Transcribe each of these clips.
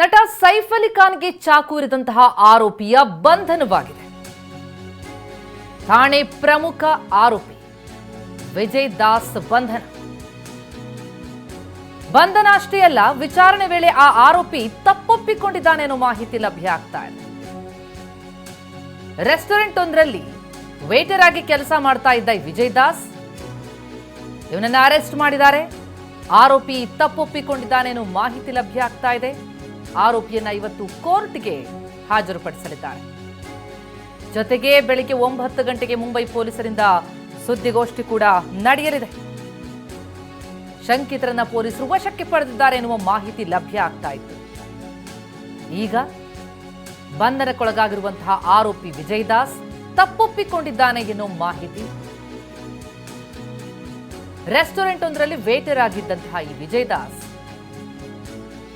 ನಟ ಸೈಫ್ ಅಲಿ ಖಾನ್ಗೆ ಚಾಕು ಇರಿದಂತಹ ಆರೋಪಿಯ ಬಂಧನವಾಗಿದೆ. ಠಾಣೆ ಪ್ರಮುಖ ಆರೋಪಿ ವಿಜಯ್ ದಾಸ್ ಬಂಧನ. ಬಂಧನ ಅಷ್ಟೇ ಅಲ್ಲ, ವಿಚಾರಣೆ ವೇಳೆ ಆ ಆರೋಪಿ ತಪ್ಪೊಪ್ಪಿಕೊಂಡಿದ್ದಾನೆ ಅನ್ನೋ ಮಾಹಿತಿ ಲಭ್ಯ ಆಗ್ತಾ ಇದೆ. ರೆಸ್ಟೋರೆಂಟ್ ಒಂದರಲ್ಲಿ ವೇಟರ್ ಆಗಿ ಕೆಲಸ ಮಾಡ್ತಾ ಇದ್ದ ವಿಜಯ್ ದಾಸ್, ಇವನನ್ನ ಅರೆಸ್ಟ್ ಮಾಡಿದ್ದಾರೆ. ಆರೋಪಿ ತಪ್ಪೊಪ್ಪಿಕೊಂಡಿದ್ದಾನೆ ಅನ್ನೋ ಮಾಹಿತಿ ಲಭ್ಯ ಆಗ್ತಾ ಇದೆ. ಆರೋಪಿಯನ್ನ ಇವತ್ತು ಕೋರ್ಟ್ಗೆ ಹಾಜರುಪಡಿಸಲಿದ್ದಾರೆ. ಜೊತೆಗೆ ಬೆಳಿಗ್ಗೆ ಒಂಬತ್ತು ಗಂಟೆಗೆ ಮುಂಬೈ ಪೊಲೀಸರಿಂದ ಸುದ್ದಿಗೋಷ್ಠಿ ಕೂಡ ನಡೆಯಲಿದೆ. ಶಂಕಿತರನ್ನ ಪೊಲೀಸರು ವಶಕ್ಕೆ ಪಡೆದಿದ್ದಾರೆ ಎನ್ನುವ ಮಾಹಿತಿ ಲಭ್ಯ ಆಗ್ತಾ ಇತ್ತು. ಈಗ ಬಂಧನಕ್ಕೊಳಗಾಗಿರುವಂತಹ ಆರೋಪಿ ವಿಜಯ್ ದಾಸ್ ತಪ್ಪೊಪ್ಪಿಕೊಂಡಿದ್ದಾನೆ ಎನ್ನುವ ಮಾಹಿತಿ. ರೆಸ್ಟೋರೆಂಟ್ ಒಂದರಲ್ಲಿ ವೇಟರ್ ಆಗಿದ್ದಂತಹ ಈ ವಿಜಯ್ ದಾಸ್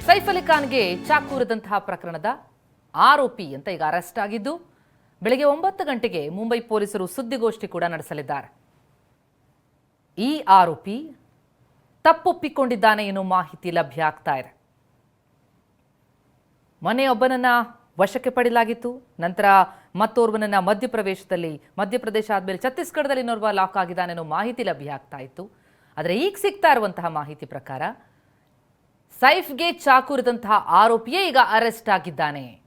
ಸೈಫ್ ಅಲಿ ಖಾನ್ಗೆ ಚಾಕೂರದಂತಹ ಪ್ರಕರಣದ ಆರೋಪಿ ಅಂತ ಈಗ ಅರೆಸ್ಟ್ ಆಗಿದ್ದು, ಬೆಳಗ್ಗೆ ಒಂಬತ್ತು ಗಂಟೆಗೆ ಮುಂಬೈ ಪೊಲೀಸರು ಸುದ್ದಿಗೋಷ್ಠಿ ಕೂಡ ನಡೆಸಲಿದ್ದಾರೆ. ಈ ಆರೋಪಿ ತಪ್ಪೊಪ್ಪಿಕೊಂಡಿದ್ದಾನೆ ಎನ್ನುವ ಮಾಹಿತಿ ಲಭ್ಯ ಆಗ್ತಾ ಇದೆ. ಮನೆಯೊಬ್ಬನನ್ನ ವಶಕ್ಕೆ ಪಡೆಯಲಾಗಿತ್ತು. ನಂತರ ಮತ್ತೋರ್ವನನ್ನ ಮಧ್ಯಪ್ರವೇಶದಲ್ಲಿ, ಮಧ್ಯಪ್ರದೇಶ ಆದ್ಮೇಲೆ ಛತ್ತೀಸ್ಗಢದಲ್ಲಿ ಇನ್ನೋರ್ವ ಲಾಕ್ ಆಗಿದ್ದಾನೆ ಅನ್ನೋ ಮಾಹಿತಿ ಲಭ್ಯ ಆಗ್ತಾ ಇತ್ತು. ಆದರೆ ಈಗ ಸಿಗ್ತಾ ಇರುವಂತಹ ಮಾಹಿತಿ ಪ್ರಕಾರ ಸೈಫ್ಗೆ ಚಾಕುರಿದಂತಹ ಆರೋಪಿಯೇ ಈಗ ಅರೆಸ್ಟ್ ಆಗಿದ್ದಾನೆ.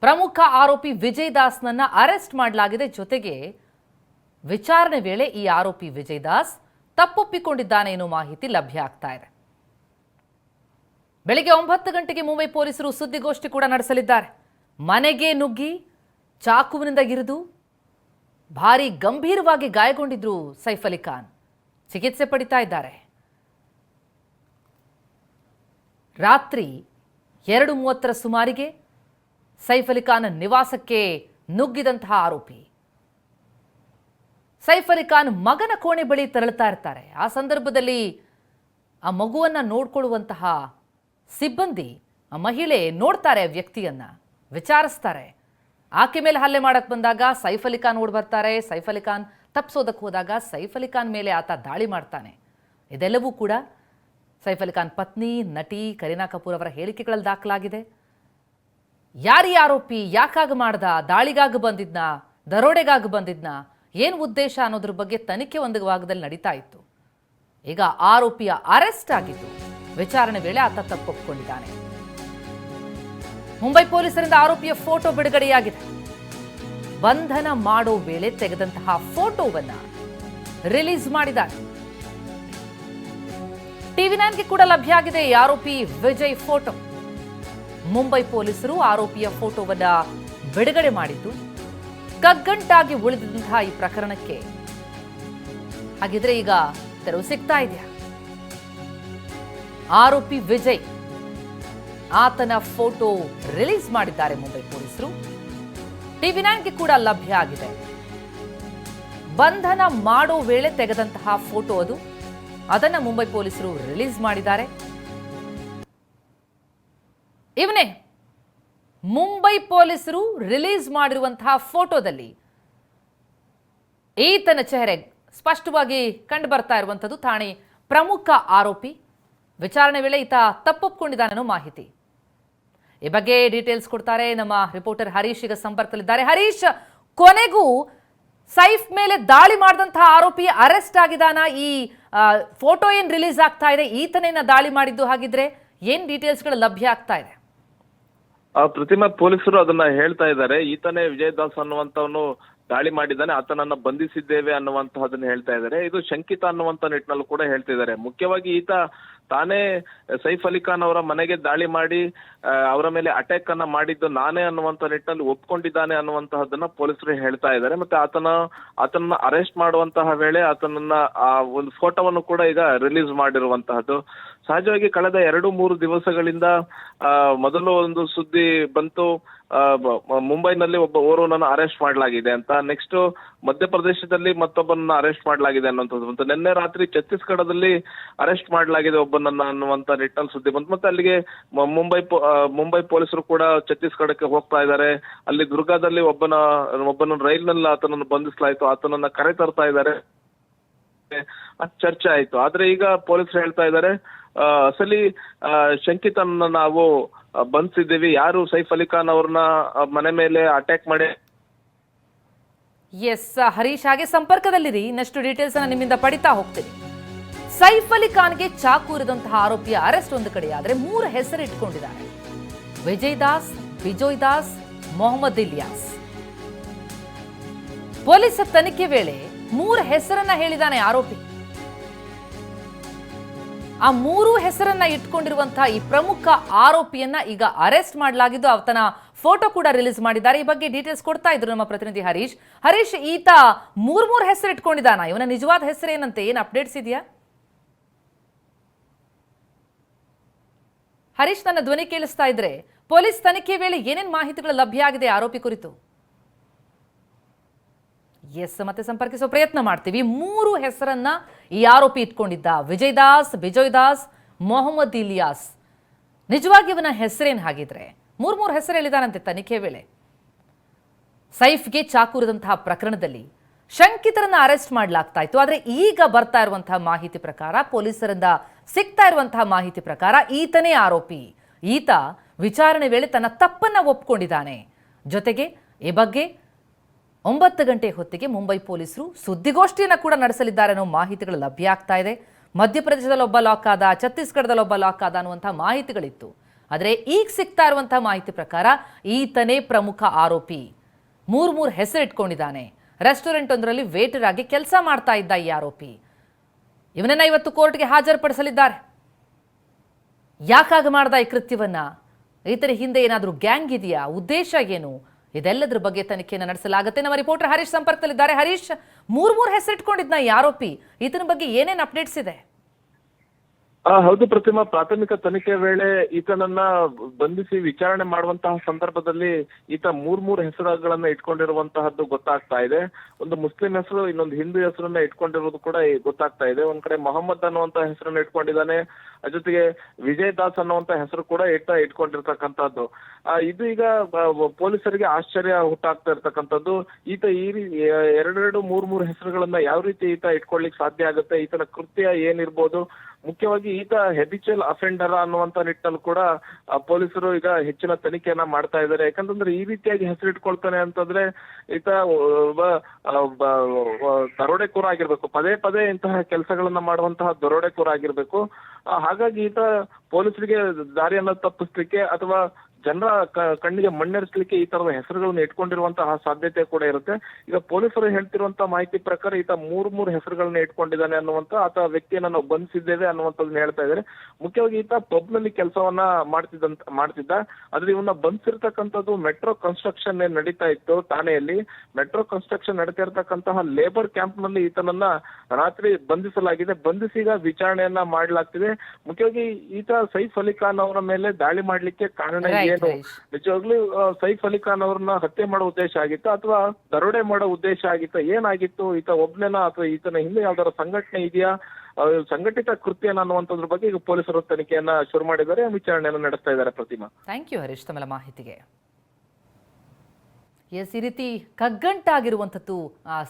ಪ್ರಮುಖ ಆರೋಪಿ ವಿಜಯ್ ದಾಸ್ನನ್ನ ಅರೆಸ್ಟ್ ಮಾಡಲಾಗಿದೆ. ಜೊತೆಗೆ ವಿಚಾರಣೆ ವೇಳೆ ಈ ಆರೋಪಿ ವಿಜಯ್ ದಾಸ್ ತಪ್ಪೊಪ್ಪಿಕೊಂಡಿದ್ದಾನೆ ಎನ್ನುವ ಮಾಹಿತಿ ಲಭ್ಯ ಆಗ್ತಾ ಇದೆ. ಬೆಳಿಗ್ಗೆ ಒಂಬತ್ತು ಗಂಟೆಗೆ ಮುಂಬೈ ಪೊಲೀಸರು ಸುದ್ದಿಗೋಷ್ಠಿ ಕೂಡ ನಡೆಸಲಿದ್ದಾರೆ. ಮನೆಗೆ ನುಗ್ಗಿ ಚಾಕುವಿನಿಂದ ಇರಿದು ಭಾರಿ ಗಂಭೀರವಾಗಿ ಗಾಯಗೊಂಡಿದ್ರು ಸೈಫ್ ಅಲಿ ಖಾನ್. ಚಿಕಿತ್ಸೆ ಪಡಿತಾ ಇದ್ದಾರೆ. ರಾತ್ರಿ ಎರಡು ಮೂವತ್ತರ ಸುಮಾರಿಗೆ ಸೈಫ್ ಅಲಿ ಖಾನ್ ನಿವಾಸಕ್ಕೆ ನುಗ್ಗಿದಂತಹ ಆರೋಪಿ. ಸೈಫ್ ಅಲಿ ಖಾನ್ ಮಗನ ಕೋಣೆ ಬಳಿ ತೆರಳುತ್ತಾ ಇರ್ತಾರೆ. ಆ ಸಂದರ್ಭದಲ್ಲಿ ಆ ಮಗುವನ್ನ ನೋಡಿಕೊಳ್ಳುವಂತಹ ಸಿಬ್ಬಂದಿ, ಆ ಮಹಿಳೆ ನೋಡ್ತಾರೆ ವ್ಯಕ್ತಿಯನ್ನು, ವಿಚಾರಿಸ್ತಾರೆ. ಆಕೆ ಮೇಲೆ ಹಲ್ಲೆ ಮಾಡಕ್ಕೆ ಬಂದಾಗ ಸೈಫ್ ಅಲಿ ಖಾನ್ ಓಡ್ ಬರ್ತಾರೆ. ಸೈಫ್ ಅಲಿ ಖಾನ್ ತಪ್ಪಿಸೋದಕ್ಕೆ ಹೋದಾಗ ಸೈಫ್ ಅಲಿ ಖಾನ್ ಮೇಲೆ ಆತ ದಾಳಿ ಮಾಡ್ತಾನೆ. ಇದೆಲ್ಲವೂ ಕೂಡ ಸೈಫ್ ಅಲಿ ಖಾನ್ ಪತ್ನಿ, ನಟಿ ಕರೀನಾ ಕಪೂರ್ ಅವರ ಹೇಳಿಕೆಗಳಲ್ಲಿ ದಾಖಲಾಗಿದೆ. ಯಾರಿ ಆರೋಪಿ, ಯಾಕಾಗ ಮಾಡ್ದ, ದಾಳಿಗಾಗಿ ಬಂದಿದ್ನ, ದರೋಡೆಗಾಗಿ ಬಂದಿದ್ನ, ಏನು ಉದ್ದೇಶ ಅನ್ನೋದ್ರ ಬಗ್ಗೆ ತನಿಖೆ ಒಂದು ಭಾಗದಲ್ಲಿ ನಡೀತಾ ಇತ್ತು. ಈಗ ಆರೋಪಿಯ ಅರೆಸ್ಟ್ ಆಗಿದ್ದು, ವಿಚಾರಣೆ ವೇಳೆ ಆತ ತಪ್ಪೊಪ್ಪಿಕೊಂಡಿದ್ದಾನೆ ಮುಂಬೈ ಪೊಲೀಸರಿಂದ ಆರೋಪಿಯ ಫೋಟೋ ಬಿಡುಗಡೆಯಾಗಿದೆ. ಬಂಧನ ಮಾಡೋ ವೇಳೆ ತೆಗೆದಂತಹ ಫೋಟೋವನ್ನ ರಿಲೀಸ್ ಮಾಡಿದ್ದಾರೆ. ಟಿವಿ ನೈನ್ಗೆ ಕೂಡ ಲಭ್ಯ ಆಗಿದೆ ಆರೋಪಿ ವಿಜಯ್ ಫೋಟೋ. ಮುಂಬೈ ಪೊಲೀಸರು ಆರೋಪಿಯ ಫೋಟೋವನ್ನ ಬಿಡುಗಡೆ ಮಾಡಿದ್ದು ಕಗ್ಗಂಟಾಗಿ ಉಳಿದಂತಹ ಈ ಪ್ರಕರಣಕ್ಕೆ. ಹಾಗಿದ್ರೆ ಈಗ ತೆರವು ಸಿಗ್ತಾ ಇದೆಯಾ? ಆರೋಪಿ ವಿಜಯ್ ಆತನ ಫೋಟೋ ರಿಲೀಸ್ ಮಾಡಿದ್ದಾರೆ ಮುಂಬೈ ಪೊಲೀಸರು. ಟಿವಿ ನೈನ್ಗೆ ಕೂಡ ಲಭ್ಯ ಆಗಿದೆ ಬಂಧನ ಮಾಡೋ ವೇಳೆ ತೆಗೆದಂತಹ ಫೋಟೋ ಅದು. ಅದನ್ನ ಮುಂಬೈ ಪೊಲೀಸರು ರಿಲೀಸ್ ಮಾಡಿದ್ದಾರೆ. ಇವನೇ, ಮುಂಬೈ ಪೊಲೀಸರು ರಿಲೀಸ್ ಮಾಡಿರುವಂತಹ ಫೋಟೋದಲ್ಲಿ ಈತನ ಚೆಹರೆ ಸ್ಪಷ್ಟವಾಗಿ ಕಂಡು ಬರ್ತಾ ಇರುವಂಥದ್ದು ಠಾಣೆ ಪ್ರಮುಖ ಆರೋಪಿ. ವಿಚಾರಣೆ ವೇಳೆ ಈತ ತಪ್ಪೊಪ್ಕೊಂಡಿದ್ದಾನೆ ಮಾಹಿತಿ. ಈ ಬಗ್ಗೆ ಡೀಟೇಲ್ಸ್ ಕೊಡ್ತಾರೆ ನಮ್ಮ ರಿಪೋರ್ಟರ್ ಹರೀಶ್. ಈಗ ಸಂಪರ್ಕದಲ್ಲಿದ್ದಾರೆ. ಹರೀಶ್, ಕೊನೆಗೂ ಸೈಫ್ ಮೇಲೆ ದಾಳಿ ಮಾಡಿದಂತಹ ಆರೋಪಿ ಅರೆಸ್ಟ್ ಆಗಿದಾನ ಈ ಫೋಟೋ ಏನ್ ರಿಲೀಸ್ ಆಗ್ತಾ ಇದೆ? ಈತನೇನ ದಾಳಿ ಮಾಡಿದ್ದು ಹಾಗಿದ್ರೆ ಏನ್ ಡೀಟೇಲ್ಸ್ಗಳು ಲಭ್ಯ ಆಗ್ತಾ ಇದೆ? ಪ್ರತಿಮಾ ಪೊಲೀಸರು ಅದನ್ನ ಹೇಳ್ತಾ ಇದ್ದಾರೆ. ಈತನೇ ವಿಜಯ್ ದಾಸ್ ಅನ್ನುವಂತವನು ದಾಳಿ ಮಾಡಿದ್ದಾನೆ. ಆತನನ್ನ ಬಂಧಿಸಿದ್ದೇವೆ ಅನ್ನುವಂತಹದನ್ನ ಹೇಳ್ತಾ ಇದ್ದಾರೆ. ಇದು ಶಂಕಿತ ಅನ್ನುವಂತ ನಿಟ್ಟಿನಲ್ಲೂ ಕೂಡ ಹೇಳ್ತಿದ್ದಾರೆ ಮುಖ್ಯವಾಗಿ ಈತ ತಾನೇ ಸೈಫ್ ಅಲಿ ಖಾನ್ ಅವರ ಮನೆಗೆ ದಾಳಿ ಮಾಡಿ ಅವರ ಮೇಲೆ ಅಟ್ಯಾಕ್ ಅನ್ನ ಮಾಡಿದ್ದು ನಾನೇ ಅನ್ನುವಂತ ನಿಟ್ಟಿನಲ್ಲಿ ಒಪ್ಕೊಂಡಿದ್ದಾನೆ ಅನ್ನುವಂತಹದನ್ನ ಪೊಲೀಸರು ಹೇಳ್ತಾ ಇದ್ದಾರೆ. ಮತ್ತೆ ಆತನ, ಆತನನ್ನ ಅರೆಸ್ಟ್ ಮಾಡುವಂತಹ ವೇಳೆ ಆತನನ್ನ ಆ ಒಂದು ಫೋಟೋವನ್ನು ಕೂಡ ಈಗ ರಿಲೀಸ್ ಮಾಡಿರುವಂತಹದ್ದು. ಸಹಜವಾಗಿ ಕಳೆದ ಎರಡು ಮೂರು ದಿವಸಗಳಿಂದ ಮೊದಲು ಒಂದು ಸುದ್ದಿ ಬಂತು ಮುಂಬೈನಲ್ಲಿ ಒಬ್ಬ ಓರ್ವನನ್ನು ಅರೆಸ್ಟ್ ಮಾಡಲಾಗಿದೆ ಅಂತ. ನೆಕ್ಸ್ಟ್ ಮಧ್ಯಪ್ರದೇಶದಲ್ಲಿ ಮತ್ತೊಬ್ಬನನ್ನ ಅರೆಸ್ಟ್ ಮಾಡಲಾಗಿದೆ ಅನ್ನುವಂಥದ್ದು ಬಂತು. ನಿನ್ನೆ ರಾತ್ರಿ ಛತ್ತೀಸ್ಗಢದಲ್ಲಿ ಅರೆಸ್ಟ್ ಮಾಡಲಾಗಿದೆ ಒಬ್ಬನನ್ನ ಅನ್ನುವಂತ ನಿಟ್ಟಲ್ಲಿ ಸುದ್ದಿ ಬಂತು. ಮತ್ತೆ ಅಲ್ಲಿಗೆ ಮುಂಬೈ ಮುಂಬೈ ಪೊಲೀಸರು ಕೂಡ ಛತ್ತೀಸ್ಗಢಕ್ಕೆ ಹೋಗ್ತಾ ಇದ್ದಾರೆ. ಅಲ್ಲಿ ದುರ್ಗಾದಲ್ಲಿ ಒಬ್ಬನ ಒಬ್ಬನ ರೈಲ್ನಲ್ಲಿ ಆತನನ್ನು ಬಂಧಿಸಲಾಯಿತು. ಆತನನ್ನ ಕರೆ ತರ್ತಾ ಇದ್ದಾರೆ ಚರ್ಚೆ ಆಯ್ತು. ಆದ್ರೆ ಈಗ ಪೊಲೀಸರು ಹೇಳ್ತಾ ಇದ್ದಾರೆ ಅಸಲಿ ಶಂಕಿತನ್ನ ನಾವು ಬಂದಿದ್ದೀವಿ. ಯಾರು ಸೈಫ್ ಅಲಿ ಖಾನ್ ಅವ್ರನ್ನ ಮನೆ ಮೇಲೆ ಅಟ್ಯಾಕ್ ಮಾಡಿ? ಎಸ್ ಹರೀಶ್, ಹಾಗೆ ಸಂಪರ್ಕದಲ್ಲಿರಿ. ಇನ್ನಷ್ಟು ಡೀಟೇಲ್ಸ್ ಅನ್ನ ನಿಮ್ಮಿಂದ ಪಡಿತಾ ಹೋಗ್ತೀನಿ. ಸೈಫ್ ಅಲಿ ಖಾನ್ಗೆ ಚಾಕು ಇರಿದಂತಹ ಆರೋಪಿಯ ಅರೆಸ್ಟ್ ಒಂದು ಕಡೆ ಆದ್ರೆ ಮೂರು ಹೆಸರು ಇಟ್ಕೊಂಡಿದ್ದಾರೆ. ವಿಜಯ್ ದಾಸ್, ಬಿಜೋಯ್ ದಾಸ್, ಮೊಹಮ್ಮದ್ ಇಲಿಯಾಸ್. ಪೊಲೀಸ್ ತನಿಖೆ ವೇಳೆ ಮೂರು ಹೆಸರನ್ನ ಹೇಳಿದಾನೆ ಆರೋಪಿ. ಆ ಮೂರು ಹೆಸರನ್ನ ಇಟ್ಕೊಂಡಿರುವಂತಹ ಈ ಪ್ರಮುಖ ಆರೋಪಿಯನ್ನ ಈಗ ಅರೆಸ್ಟ್ ಮಾಡಲಾಗಿದ್ದು ಆತನ ಫೋಟೋ ಕೂಡ ರಿಲೀಸ್ ಮಾಡಿದ್ದಾರೆ. ಈ ಬಗ್ಗೆ ಡೀಟೇಲ್ಸ್ ಕೊಡ್ತಾ ಇದ್ರು ನಮ್ಮ ಪ್ರತಿನಿಧಿ ಹರೀಶ್. ಹರೀಶ್, ಈತ ಮೂರ್ ಮೂರ್ ಹೆಸರು ಇಟ್ಕೊಂಡಿದ್ದಾನ? ಇವನ ನಿಜವಾದ ಹೆಸರು ಏನಂತೆ? ಏನ್ ಅಪ್ಡೇಟ್ಸ್ ಇದೆಯಾ? ಹರೀಶ್, ನನ್ನ ಧ್ವನಿ ಕೇಳಿಸ್ತಾ ಇದ್ರೆ ಪೊಲೀಸ್ ತನಿಖೆ ವೇಳೆ ಏನೇನು ಮಾಹಿತಿಗಳು ಲಭ್ಯ ಆಗಿದೆ ಆರೋಪಿ ಕುರಿತು? ಎಸ್, ಮತ್ತೆ ಸಂಪರ್ಕಿಸುವ ಪ್ರಯತ್ನ ಮಾಡ್ತೀವಿ. ಮೂರು ಹೆಸರನ್ನ ಈ ಆರೋಪಿ ಇಟ್ಕೊಂಡಿದ್ದ. ವಿಜಯ್ ದಾಸ್ ಬಿಜಯ್ ದಾಸ್ ಮೊಹಮ್ಮದ್ ಇಲಿಯಾಸ್. ನಿಜವಾಗಿ ಇವನ ಹೆಸರೇನು ಹಾಗಿದ್ರೆ? ಮೂರ್ ಮೂರು ಹೆಸರು ಹೇಳಿದಾನಂತೆ ತನಿಖೆ ವೇಳೆ. ಸೈಫ್ಗೆ ಚಾಕೂರಿದಂತಹ ಪ್ರಕರಣದಲ್ಲಿ ಶಂಕಿತರನ್ನ ಅರೆಸ್ಟ್ ಮಾಡಲಾಗ್ತಾ ಇತ್ತು. ಆದ್ರೆ ಈಗ ಬರ್ತಾ ಇರುವಂತಹ ಮಾಹಿತಿ ಪ್ರಕಾರ, ಪೊಲೀಸರಿಂದ ಸಿಗ್ತಾ ಇರುವಂತಹ ಮಾಹಿತಿ ಪ್ರಕಾರ ಈತನೇ ಆರೋಪಿ. ಈತ ವಿಚಾರಣೆ ವೇಳೆ ತನ್ನ ತಪ್ಪನ್ನ ಒಪ್ಕೊಂಡಿದ್ದಾನೆ. ಜೊತೆಗೆ, ಈ ಬಗ್ಗೆ ಒಂಬತ್ತು ಗಂಟೆ ಹೊತ್ತಿಗೆ ಮುಂಬೈ ಪೊಲೀಸರು ಸುದ್ದಿಗೋಷ್ಠಿಯನ್ನು ಕೂಡ ನಡೆಸಲಿದ್ದಾರೆ ಅನ್ನೋ ಮಾಹಿತಿಗಳು ಲಭ್ಯ ಆಗ್ತಾ ಇದೆ. ಮಧ್ಯಪ್ರದೇಶದಲ್ಲಿ ಒಬ್ಬ ಲಾಕ್ ಆದ, ಛತ್ತೀಸ್ಗಢದಲ್ಲಿ ಒಬ್ಬ ಲಾಕ್ ಆದ ಅನ್ನುವಂಥ ಮಾಹಿತಿಗಳಿತ್ತು. ಆದರೆ ಈಗ ಸಿಗ್ತಾ ಇರುವಂತಹ ಮಾಹಿತಿ ಪ್ರಕಾರ ಈತನೇ ಪ್ರಮುಖ ಆರೋಪಿ. ಮೂರ್ ಮೂರ್ ಹೆಸರು ಇಟ್ಕೊಂಡಿದ್ದಾನೆ ರೆಸ್ಟೋರೆಂಟ್ ಒಂದರಲ್ಲಿ ವೇಟರ್ ಆಗಿ ಕೆಲಸ ಮಾಡ್ತಾ ಇದ್ದ ಈ ಆರೋಪಿ. ಇವನನ್ನ ಇವತ್ತು ಕೋರ್ಟ್ಗೆ ಹಾಜರುಪಡಿಸಲಿದ್ದಾರೆ. ಯಾಕಾಗ ಮಾಡ್ದ ಈ ಕೃತ್ಯವನ್ನ? ಈತನ ಹಿಂದೆ ಏನಾದರೂ ಗ್ಯಾಂಗ್ ಇದೆಯಾ? ಉದ್ದೇಶ ಏನು? ಇದೆಲ್ಲದರ ಬಗ್ಗೆ ತನಿಖೆಯನ್ನು ನಡೆಸಲಾಗುತ್ತೆ. ನಮ್ಮ ರಿಪೋರ್ಟರ್ ಹರೀಶ್ ಸಂಪರ್ಕದಲ್ಲಿದ್ದಾರೆ. ಹರೀಶ್ ಮೂರ್ ಮೂರು ಹೆಸರಿಟ್ಕೊಂಡಿದ್ನ ಈ ಆರೋಪಿ. ಬಗ್ಗೆ ಏನೇನು ಅಪ್ಡೇಟ್ಸ್ ಇದೆ? ಹೌದು ಪ್ರತಿಮಾ, ಪ್ರಾಥಮಿಕ ತನಿಖೆ ವೇಳೆ ಈತನನ್ನ ಬಂಧಿಸಿ ವಿಚಾರಣೆ ಮಾಡುವಂತಹ ಸಂದರ್ಭದಲ್ಲಿ ಈತ ಮೂರ್ ಮೂರ್ ಹೆಸರುಗಳನ್ನ ಇಟ್ಕೊಂಡಿರುವಂತಹದ್ದು ಗೊತ್ತಾಗ್ತಾ ಇದೆ. ಒಂದು ಮುಸ್ಲಿಂ ಹೆಸರು, ಇನ್ನೊಂದು ಹಿಂದೂ ಹೆಸರನ್ನ ಇಟ್ಕೊಂಡಿರೋದು ಕೂಡ ಗೊತ್ತಾಗ್ತಾ ಇದೆ. ಒಂದ್ ಕಡೆ ಮೊಹಮ್ಮದ್ ಅನ್ನುವಂತ ಹೆಸರನ್ನ ಇಟ್ಕೊಂಡಿದ್ದಾನೆ. ಜೊತೆಗೆ ವಿಜಯ್ ದಾಸ್ ಅನ್ನುವಂತ ಹೆಸರು ಕೂಡ ಇಟ್ಟ, ಇಟ್ಕೊಂಡಿರ್ತಕ್ಕಂಥದ್ದು. ಇದು ಈಗ ಪೊಲೀಸರಿಗೆ ಆಶ್ಚರ್ಯ ಹುಟ್ಟಾಗ್ತಾ ಇರ್ತಕ್ಕಂಥದ್ದು. ಈತ ಈ ಎರಡೆರಡು ಮೂರ್ ಮೂರ್ ಹೆಸರುಗಳನ್ನ ಯಾವ ರೀತಿ ಈತ ಇಟ್ಕೊಳ್ಳಿಕ್ ಸಾಧ್ಯ ಆಗುತ್ತೆ? ಈತನ ಕೃತ್ಯ ಏನಿರ್ಬೋದು? ಮುಖ್ಯವಾಗಿ ಈತ ಹೆಬಿಚುವಲ್ ಅಫೆಂಡರ್ ಅನ್ನುವಂತ ನಿಟ್ಟಿನಲ್ಲಿ ಕೂಡ ಪೊಲೀಸರು ಈಗ ಹೆಚ್ಚಿನ ತನಿಖೆಯನ್ನ ಮಾಡ್ತಾ ಇದ್ದಾರೆ ಯಾಕಂತಂದ್ರೆ ಈ ರೀತಿಯಾಗಿ ಹೆಸರಿಟ್ಕೊಳ್ತಾನೆ ಅಂತಂದ್ರೆ ಈತ ಒಬ್ಬ ದರೋಡೆಕೋರ ಆಗಿರ್ಬೇಕು. ಪದೇ ಪದೇ ಇಂತಹ ಕೆಲಸಗಳನ್ನ ಮಾಡುವಂತಹ ದರೋಡೆಕೋರ ಆಗಿರ್ಬೇಕು. ಹಾಗಾಗಿ ಈತ ಪೊಲೀಸರಿಗೆ ದಾರಿಯನ್ನ ತಪ್ಪಿಸ್ಲಿಕ್ಕೆ ಅಥವಾ ಜನರ ಕಣ್ಣಿಗೆ ಮಣ್ಣೆರಿಸಲಿಕ್ಕೆ ಈ ತರದ ಹೆಸರುಗಳನ್ನ ಇಟ್ಕೊಂಡಿರುವಂತಹ ಸಾಧ್ಯತೆ ಕೂಡ ಇರುತ್ತೆ. ಈಗ ಪೊಲೀಸರು ಹೇಳ್ತಿರುವಂತ ಮಾಹಿತಿ ಪ್ರಕಾರ ಈತ ಮೂರ್ ಮೂರ್ ಹೆಸರುಗಳನ್ನ ಇಟ್ಕೊಂಡಿದ್ದಾನೆ ಅನ್ನುವಂತ ಆತ ವ್ಯಕ್ತಿಯನ್ನ ನಾವು ಬಂಧಿಸಿದ್ದೇವೆ ಅನ್ನುವಂಥದ್ದನ್ನ ಹೇಳ್ತಾ ಇದ್ದಾರೆ. ಮುಖ್ಯವಾಗಿ ಈತ ಪಬ್ನಲ್ಲಿ ಕೆಲಸವನ್ನ ಮಾಡ್ತಿದ್ದಂತ, ಮಾಡ್ತಿದ್ದ. ಆದ್ರೆ ಇವನ್ನ ಬಂಧಿಸಿರ್ತಕ್ಕಂಥದ್ದು ಮೆಟ್ರೋ ಕನ್ಸ್ಟ್ರಕ್ಷನ್ ನಡೀತಾ ಇತ್ತು ಠಾಣೆಯಲ್ಲಿ. ಮೆಟ್ರೋ ಕನ್ಸ್ಟ್ರಕ್ಷನ್ ನಡೀತಾ ಇರತಕ್ಕಂತಹ ಲೇಬರ್ ಕ್ಯಾಂಪ್ನಲ್ಲಿ ಈತನನ್ನ ರಾತ್ರಿ ಬಂಧಿಸಲಾಗಿದೆ. ಬಂಧಿಸಿ ಈಗ ವಿಚಾರಣೆಯನ್ನ ಮಾಡಲಾಗ್ತಿದೆ. ಮುಖ್ಯವಾಗಿ ಈತ ಸೈಫ್ ಅಲಿ ಖಾನ್ ಅವರ ಮೇಲೆ ದಾಳಿ ಮಾಡ್ಲಿಕ್ಕೆ ಕಾರಣ ಏನು. ನಿಜವಾಗ್ಲೂ ಸೈಫ್ ಅಲಿ ಖಾನ್ ಅವ್ರನ್ನ ಹತ್ಯೆ ಮಾಡೋ ಉದ್ದೇಶ ಆಗಿತ್ತ ಅಥವಾ ದರೋಡೆ ಮಾಡೋ ಉದ್ದೇಶ ಆಗಿತ್ತ ಏನಾಗಿತ್ತು? ಈತ ಒಬ್ನೇನ ಅಥವಾ ಈತನ ಹಿಂದೆ ಯಾವ್ದಾರ ಸಂಘಟನೆ ಇದೆಯಾ? ಸಂಘಟಿತ ಕೃತ್ಯ ಅನ್ನುವಂಥದ್ರ ಬಗ್ಗೆ ಈಗ ಪೊಲೀಸರು ತನಿಖೆಯನ್ನ ಶುರು ಮಾಡಿದ್ದಾರೆ ವಿಚಾರಣೆಯನ್ನು ನಡೆಸ್ತಾ ಇದ್ದಾರೆ ಪ್ರತಿಮಾ. ಥ್ಯಾಂಕ್ ಯು ಹರೀಶ್ ತಮ್ಮ ಮಾಹಿತಿಗೆ. ಎಸ್ ಈ ರೀತಿ ಕಗ್ಗಂಟಾಗಿರುವಂಥದ್ದು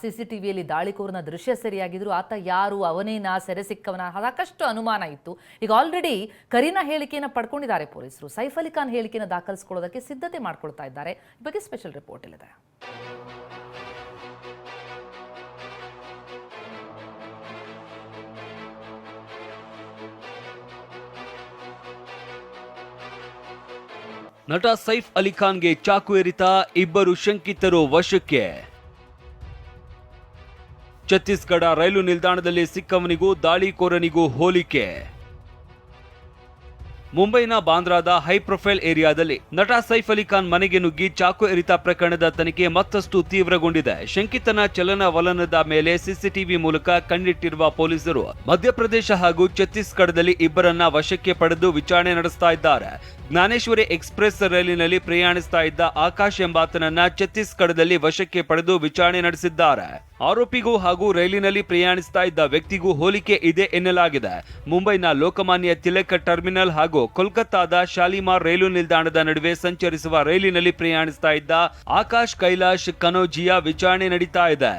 ಸಿ ಸಿ ಟಿ ವಿಯಲ್ಲಿ ದಾಳಿಕೋರನ ದೃಶ್ಯ ಸರಿಯಾಗಿದ್ರು, ಆತ ಯಾರು, ಅವನೇನ, ಸೆರೆ ಸಿಕ್ಕವನ ಸಾಕಷ್ಟು ಅನುಮಾನ ಇತ್ತು. ಈಗ ಆಲ್ರೆಡಿ ಕರೀನಾ ಹೇಳಿಕೆಯನ್ನು ಪಡ್ಕೊಂಡಿದ್ದಾರೆ ಪೊಲೀಸರು. ಸೈಫ್ ಅಲಿ ಖಾನ್ ಹೇಳಿಕೆಯನ್ನು ದಾಖಲಿಸಿಕೊಳ್ಳೋದಕ್ಕೆ ಸಿದ್ಧತೆ ಮಾಡ್ಕೊಳ್ತಾ ಇದ್ದಾರೆ. ಈ ಬಗ್ಗೆ ಸ್ಪೆಷಲ್ ರಿಪೋರ್ಟ್ ಇಲ್ಲಿದೆ. ನಟ ಸೈಫ್ ಅಲಿ ಖಾನ್ಗೆ ಚಾಕು ಎರಿತ ಇಬ್ಬರು ಶಂಕಿತರು ವಶಕ್ಕೆ. ಛತ್ತೀಸ್ಗಢ ರೈಲು ನಿಲ್ದಾಣದಲ್ಲಿ ಸಿಕ್ಕವನಿಗೂ ದಾಳಿಕೋರನಿಗೂ ಹೋಲಿಕೆ. ಮುಂಬೈನ ಬಾಂದ್ರಾದ ಹೈ ಪ್ರೊಫೈಲ್ ಏರಿಯಾದಲ್ಲಿ ನಟ ಸೈಫ್ ಅಲಿ ಖಾನ್ ಮನೆಗೆ ನುಗ್ಗಿ ಚಾಕು ಎರಿತ ಪ್ರಕರಣದ ತನಿಖೆ ಮತ್ತಷ್ಟು ತೀವ್ರಗೊಂಡಿದೆ. ಶಂಕಿತನ ಚಲನವಲನದ ಮೇಲೆ ಸಿಸಿಟಿವಿ ಮೂಲಕ ಕಣ್ಣಿಟ್ಟಿರುವ ಪೊಲೀಸರು ಮಧ್ಯಪ್ರದೇಶ ಹಾಗೂ ಛತ್ತೀಸ್ಗಢದಲ್ಲಿ ಇಬ್ಬರನ್ನ ವಶಕ್ಕೆ ಪಡೆದು ವಿಚಾರಣೆ ನಡೆಸ್ತಾ ಇದ್ದಾರೆ. ಜ್ಞಾನೇಶ್ವರಿ ಎಕ್ಸ್ಪ್ರೆಸ್ ರೈಲಿನಲ್ಲಿ ಪ್ರಯಾಣಿಸ್ತಾ ಇದ್ದ ಆಕಾಶ್ ಎಂಬಾತನನ್ನ ಛತ್ತೀಸ್ಗಢದಲ್ಲಿ ವಶಕ್ಕೆ ಪಡೆದು ವಿಚಾರಣೆ ನಡೆಸಿದ್ದಾರೆ. ಆರೋಪಿಗೂ ಹಾಗೂ ರೈಲಿನಲ್ಲಿ ಪ್ರಯಾಣಿಸ್ತಾ ಇದ್ದ ವ್ಯಕ್ತಿಗೂ ಹೋಲಿಕೆ ಇದೆ ಎನ್ನಲಾಗಿದೆ. ಮುಂಬೈನ ಲೋಕಮಾನ್ಯ ತಿಲಕ್ ಟರ್ಮಿನಲ್ ಹಾಗೂ ಕೋಲ್ಕತ್ತಾದ ಶಾಲಿಮಾರ್ ರೈಲು ನಿಲ್ದಾಣದ ನಡುವೆ ಸಂಚರಿಸುವ ರೈಲಿನಲ್ಲಿ ಪ್ರಯಾಣಿಸ್ತಾ ಇದ್ದ ಆಕಾಶ್ ಕೈಲಾಶ್ ಕನೋಜಿಯ ವಿಚಾರಣೆ ನಡೀತಾ ಇದೆ.